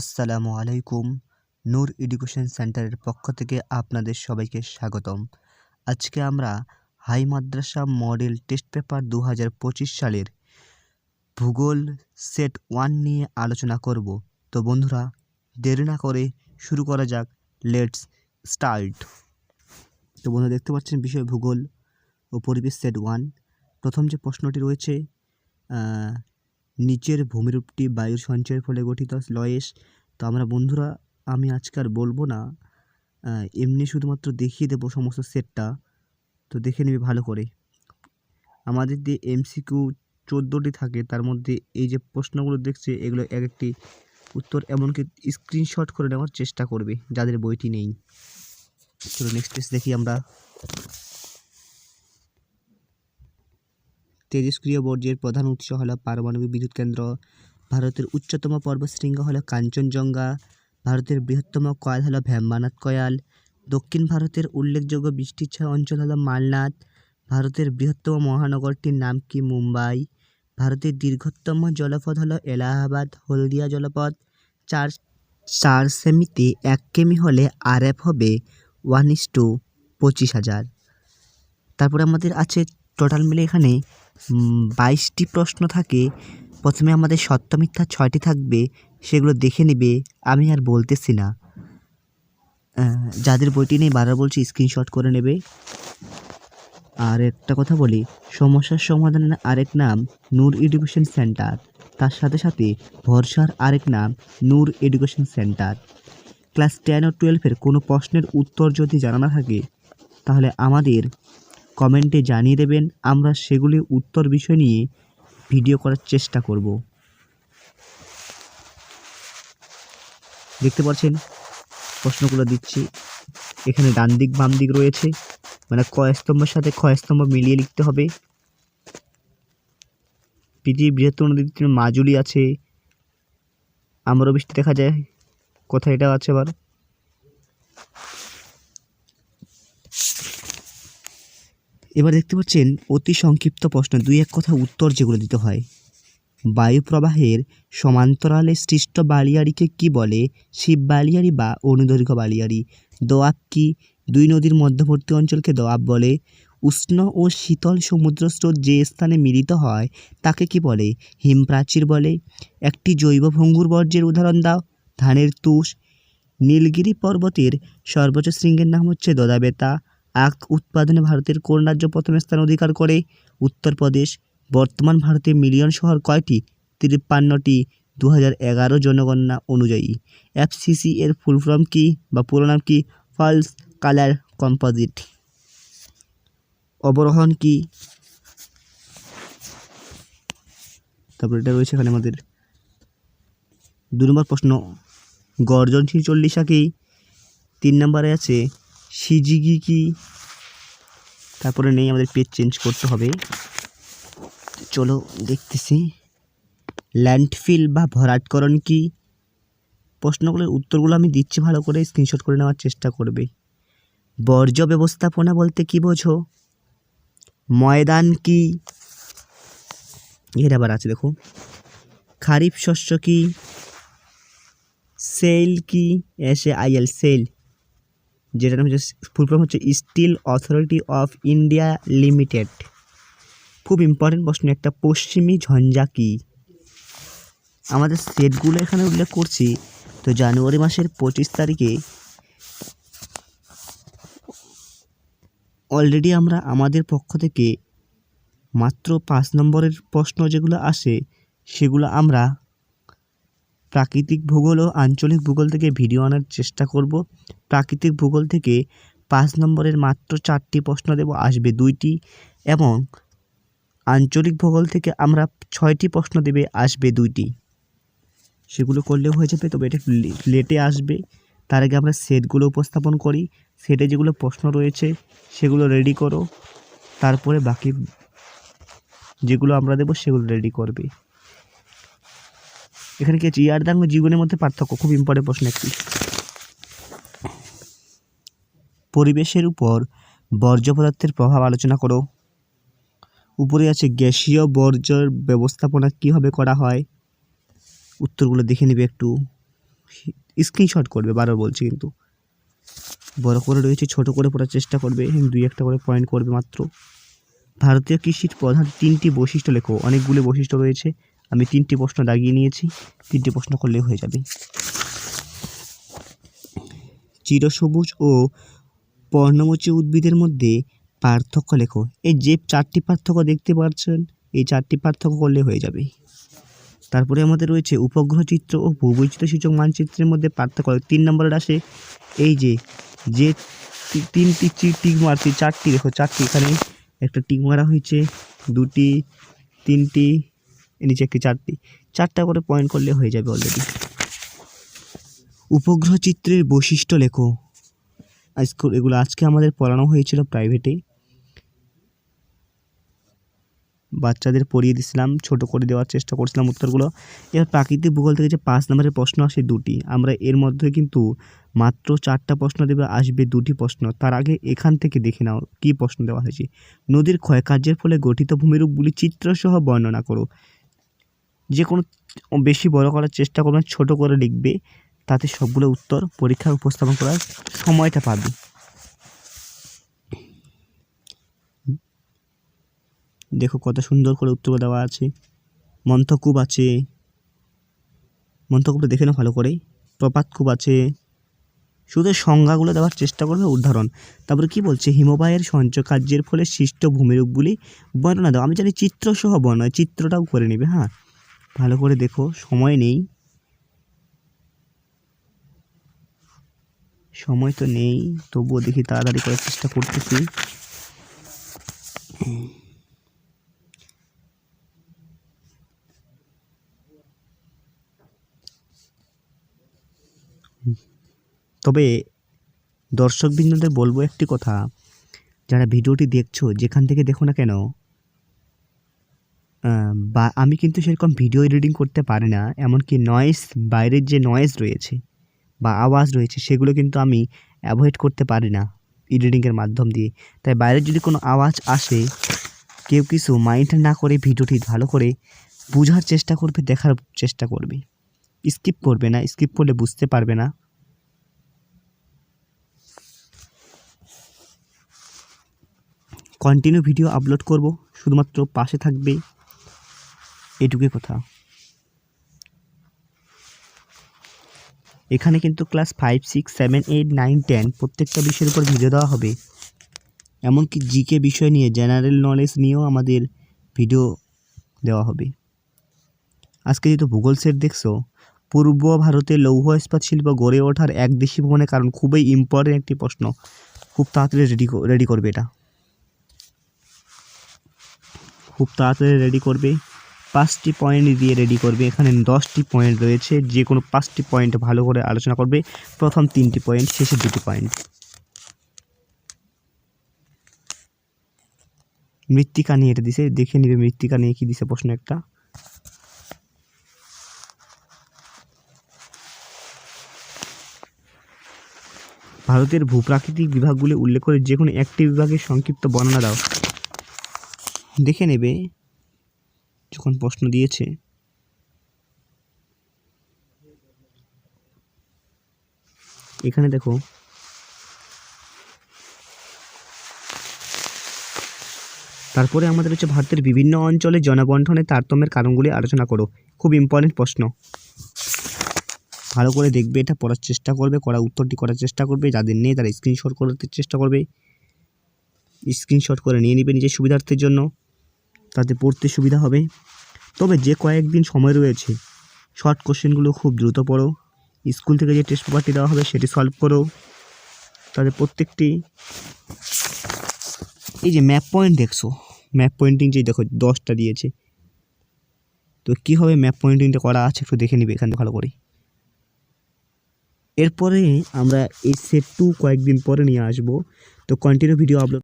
আসসালামু আলাইকুম, নূর এডুকেশন সেন্টারের পক্ষ থেকে আপনাদের সবাইকে স্বাগতম। আজকে আমরা হাই মাদ্রাসা মডেল টেস্ট পেপার দু হাজার পঁচিশ সালের ভূগোল সেট ওয়ান নিয়ে আলোচনা করব। তো বন্ধুরা, দেরি না করে শুরু করা যাক। লেটস স্টার্ট তো বন্ধুরা, দেখতে পাচ্ছেন বিষয় ভূগোল ও পরিবেশ সেট ওয়ান। প্রথম যে প্রশ্নটি রয়েছে নিচের ভূমিরূপটি বায়ুর সঞ্চয়ের ফলে গঠিত, লয়েস। তো আমরা বন্ধুরা, আমি আজকে আর বলব না। এমনি শুধুমাত্র দেখিয়ে দেবো সমস্ত সেটটা। তো দেখে নিবি ভালো করে। আমাদের যে এমসিকিউ চোদ্দোটি থাকে, তার মধ্যে এই যে প্রশ্নগুলো দেখছে, এগুলো এক একটি উত্তর, এমনকি স্ক্রিনশট করে নেওয়ার চেষ্টা করবে, যাদের বইটি নেই। চলো নেক্সট টেস্ট দেখি আমরা। তেজস্ক্রিয় বর্জ্যের প্রধান উৎস হলো পারমাণবিক বিদ্যুৎ কেন্দ্র। ভারতের উচ্চতম পর্বতশৃঙ্গ হলো কাঞ্চনজঙ্ঘা। ভারতের বৃহত্তম কয়াল হলো ভ্যাম্বানাথ কয়াল। দক্ষিণ ভারতের উল্লেখযোগ্য বৃষ্টিচ্ছায়া অঞ্চল হলো মালনাথ। ভারতের বৃহত্তম মহানগরটির নাম কি? মুম্বাই। ভারতের দীর্ঘতম জলপথ হলো এলাহাবাদ, হলদিয়া জলপথ। চার চার সেমিতে এক কেমি হলে আর এফ হবে ওয়ান ইস টু পঁচিশ হাজার। তারপরে আমাদের আছে টোটাল মিলে এখানে বাইশটি প্রশ্ন থাকে। প্রথমে আমাদের সত্য, মিথ্যা ছয়টি থাকবে, সেগুলো দেখে নেবে, আমি আর বলতেছি না। যাদের বইটি নেই, বারবার বলছি স্ক্রিনশট করে নেবে। আর একটা কথা বলি, সমস্যার সমাধানের আরেক নাম নূর এডুকেশন সেন্টার। তার সাথে সাথে ভরসার আরেক নাম Noor education centre. Class ten ও টুয়েলভের কোনো প্রশ্নের উত্তর যদি জানা না থাকে, তাহলে আমাদের কমেন্টে জানিয়ে দেবেন, আমরা সেগুলি উত্তর বিষয় নিয়ে ভিডিও করার চেষ্টা করব। দেখতে পাচ্ছেন, প্রশ্নগুলো দিচ্ছি। এখানে ডান দিক, বাম দিক রয়েছে। মানে স্তম্ভের সাথে স্তম্ভ মিলিয়ে লিখতে হবে। পৃথিবীর বৃহত্তম নদীর মাজুলি আছে। আমারও বৃষ্টি দেখা যায়। কোথায় এটা আছে আবার? এবার দেখতে পাচ্ছেন অতি সংক্ষিপ্ত প্রশ্ন, দুই এক কথা উত্তর যেগুলো দিতে হয়। বায়ু প্রবাহের সমান্তরালে সৃষ্ট বালিয়াড়িকে কি বলে? শিব বালিয়াড়ি বা অনুদৈর্ঘ্য বালিয়াড়ি। দোয়াব কি দুই নদীর মধ্যবর্তী অঞ্চলকে দোয়াব বলে? উষ্ণ ও শীতল সমুদ্র স্রোত যে স্থানে মিলিত হয়, তাকে কি বলে? হিমপ্রাচীর বলে। একটি জৈব ভঙ্গুর বর্জ্যের উদাহরণ দাও। ধানের তুষ। নীলগিরি পর্বতের সর্বোচ্চ শৃঙ্গের নাম হচ্ছে দোদাবেতা। আখ উৎপাদনে ভারতের কোন রাজ্য প্রথম স্থান অধিকার করে? উত্তরপ্রদেশ। বর্তমান ভারতে মিলিয়ন শহর কয়টি? তিপ্পান্নটি। দু হাজার এগারো জনগণনা অনুযায়ী। এফসিসি এর ফুল ফর্ম কী বা পুরো নাম কি? ফালস কালার কম্পোজিট। অবরোহণ কি? তারপর এটা রয়েছে এখানে আমাদের। দু নম্বর প্রশ্ন। গর্জনশীল চল্লিশা কি? তিন নম্বরে আছে সিজিগি কি? তারপরে নেই, আমাদের পেজ চেঞ্জ করতে হবে। চলো দেখতেছি। ল্যান্ডফিল বা ভরাটকরণ কি? প্রশ্নগুলোর উত্তরগুলো আমি দিচ্ছি ভালো করে স্ক্রিনশট করে নেওয়ার চেষ্টা করবে। বর্জ্য ব্যবস্থাপনা বলতে কি বোঝো? ময়দান কি? এর আবার আছে, দেখো। খারিফ শস্য কি? সেল কি? এসে আইএল সেল। যেটা নাম হচ্ছে ফুল ফর্ম হচ্ছে steel authority of India limited খুব ইম্পর্টেন্ট প্রশ্ন, একটা পশ্চিমী ঝঞ্ঝা কি? আমাদের সেটগুলো এখানে উল্লেখ করছি, তো জানুয়ারি মাসের পঁচিশ তারিখে অলরেডি আমরা আমাদের পক্ষ থেকে মাত্র পাঁচ নম্বরের প্রশ্ন যেগুলো আসে, সেগুলো আমরা প্রাকৃতিক ভূগোল ও আঞ্চলিক ভূগোল থেকে ভিডিও আনার চেষ্টা করব। প্রাকৃতিক ভূগোল থেকে পাঁচ নম্বরের মাত্র চারটি প্রশ্ন দেব, আসবে দুইটি এবং আঞ্চলিক ভূগোল থেকে আমরা ছয়টি প্রশ্ন দেবে, আসবে দুইটি। সেগুলো করলেও হয়ে যাবে, তবে এটা লেটে আসবে। তার আগে আমরা সেটগুলো উপস্থাপন করি। সেটে যেগুলো প্রশ্ন রয়েছে, সেগুলো রেডি করো। তারপরে বাকি যেগুলো আমরা দেবো, সেগুলো রেডি করবে। এখানে কি আছে? ইয়ারদাং ও জীবনের মধ্যে পার্থক্য? খুব ইম্পর্টেন্ট প্রশ্ন একটি। পরিবেশের উপর বর্জ্য পদার্থের প্রভাব আলোচনা করো। উপরে আছে গ্যাসীয় বর্জ্যর ব্যবস্থাপনা কীভাবে করা হয়? উত্তরগুলো দেখে নেবে একটু। স্ক্রিনশট করবে, বারবার বলছি কিন্তু। বড় করে রয়েছে, ছোট করে পড়ার চেষ্টা করবে, দুই একটা করে পয়েন্ট করবে মাত্র। ভারতীয় কৃষির প্রধান তিনটি বৈশিষ্ট্য লেখো। অনেকগুলি বৈশিষ্ট্য রয়েছে। আমি তিনটি প্রশ্ন দাগিয়ে নিয়েছি। তিনটি প্রশ্ন করলেই হয়ে যাবে। চিরসবুজ ও পর্ণমোচী উদ্ভিদের মধ্যে পার্থক্য লেখো। এই যে চারটি পার্থক্য দেখতে পাচ্ছেন, এই চারটি পার্থক্য করলে হয়ে যাবে। তারপরে আমাদের রয়েছে উপগ্রহ চিত্র ও ভূবৈচিত্র্য সূচক মানচিত্রের মধ্যে পার্থক্য। তিন নম্বরে আসে এই যে যে তিনটি টিক মারছি, চারটি দেখো, চারটি এখানে একটা টিক মারা হয়েছে, দুটি, তিনটি নিচে একটি চারটি। চারটা করে পয়েন্ট করলে হয়ে যাবে অলরেডি উপগ্রহ চিত্রের বৈশিষ্ট্য লেখো। আজকে এগুলো আজকে আমাদের পড়ানো হয়েছিল প্রাইভেটে বাচ্চাদের পড়িয়ে দিছিলাম ছোট করে দেওয়ার চেষ্টা করছিলাম উত্তরগুলো। এবার প্রাকৃতিক ভূগোল থেকে যে পাঁচ নম্বরের প্রশ্ন আসে দুটি। আমরা এর মধ্যে কিন্তু মাত্র চারটা প্রশ্ন দেবে, আসবে দুটি প্রশ্ন। তার আগে এখান থেকে দেখে নাও কী প্রশ্ন দেওয়া হয়েছে। নদীর ক্ষয়কার্যের ফলে গঠিত ভূমিরূপগুলি চিত্রসহ বর্ণনা করো। যে কোনো বেশি বড় করার চেষ্টা করবে না, ছোট করে লিখবে তাতে সবগুলো উত্তর পরীক্ষায় উপস্থাপন করার সময়টা পাবে। দেখো কত সুন্দর করে উত্তর দেওয়া আছে। মন্থকূপ আছে। মন্থকূপটা দেখে নাও ভালো করে প্রপাতকূপ আছে। শুধু সংজ্ঞাগুলো দেওয়ার চেষ্টা করবে উদাহরণ। তারপরে কি বলছে? হিমবাহের সঞ্চয় কার্যের ফলে সৃষ্ট ভূমিরূপগুলি বর্ণনা দাও। আমি জানি চিত্রসহ বর্ণনা চিত্রটাও করে নেবে হ্যাঁ। ভালো করে দেখো, সময় নেই। সময় তো নেই, তবুও দেখি তাড়াতাড়ি করার চেষ্টা করতেছি। তবে দর্শকবৃন্দদের বলব একটি কথা, যারা ভিডিওটি দেখছ, যেখান থেকে দেখো না কেন বা আমি কিন্তু সেরকম ভিডিও এডিটিং করতে পারি না, এমনকি নয়েজ বাইরের যে নয়েজ রয়েছে বা আওয়াজ রয়েছে, সেগুলো কিন্তু আমি অ্যাভয়েড করতে পারি না এডিটিংয়ের মাধ্যম দিয়ে। তাই বাইরের যদি কোনো আওয়াজ আসে, কেউ কিছু মাইন্ড না করে ভিডিওটি ভালো করে বোঝার চেষ্টা করবে, দেখার চেষ্টা করবে। স্কিপ করবে না স্কিপ করলে বুঝতে পারবে না। কন্টিনিউ ভিডিও আপলোড করব, শুধুমাত্র পাশে থাকবে। এটুকুই কথা। এখানে কিন্তু class five six seven eight nine ten প্রত্যেকটা বিষয়ের উপর ভিডিও দেওয়া হবে। এমনকি জিকে বিষয় নিয়ে জেনারেল নলেজ নিয়েও আমাদের ভিডিও দেওয়া হবে। আজকে যেহেতু ভূগোল সেট দেখছ, পূর্ব ভারতে লৌহ ইস্পাত শিল্প গড়ে ওঠার একদেশী ভ্রমণের কারণ খুবই ইম্পর্টেন্ট একটি প্রশ্ন। খুব তাড়াতাড়ি রেডি রেডি করবে এটা। খুব তাড়াতাড়ি রেডি করবে। পাঁচটি পয়েন্ট দিয়ে রেডি করবে। এখানে দশটি পয়েন্ট রয়েছে। যে কোনো পাঁচটি পয়েন্ট ভালো করে আলোচনা করবে। প্রথম তিনটি পয়েন্ট শেষের দুটি পয়েন্ট মৃত্তিকা নিয়ে এটা দিছে। দেখে নিবে মৃত্তিকা নিয়ে কি দিছে প্রশ্ন একটা। ভারতের ভূপ্রাকৃতিক বিভাগগুলি উল্লেখ করে যে কোনো একটি বিভাগের সংক্ষিপ্ত বর্ণনা দাও। দেখে নেবে যখন প্রশ্ন দিয়েছে। এখানে দেখো। তারপরে আমাদের হচ্ছে ভারতের বিভিন্ন অঞ্চলে জনবন্টনের তারতম্যের কারণগুলি আলোচনা করো। খুব ইম্পর্টেন্ট প্রশ্ন। ভালো করে দেখবে, এটা পড়ার চেষ্টা করবে করা উত্তরটি করার চেষ্টা করবে, যাদের নেই তারা স্ক্রিনশট করতে চেষ্টা করবে। স্ক্রিনশট করে নিয়ে নেবে নিজের সুবিধার্থের জন্য। তাতে পড়তে সুবিধা হবে। তবে যে কয়েকদিন সময় রয়েছে শর্ট কোশ্চেনগুলো খুব দ্রুত পড়ো। স্কুল থেকে যে টেস্ট পেপারটি দেওয়া হবে সেটি সলভ করো। তাদের প্রত্যেকটি এই যে ম্যাপ পয়েন্ট দেখছ ম্যাপ পয়েন্টিং যে দেখো দশটা দিয়েছে। তো কীভাবে ম্যাপ পয়েন্টিংটা করা আছে একটু দেখে নিবে এখানে ভালো করে এরপরে আমরা এই সেট টু কয়েকদিন পরে নিয়ে আসব। তো কন্টিনিউ ভিডিও আপলোড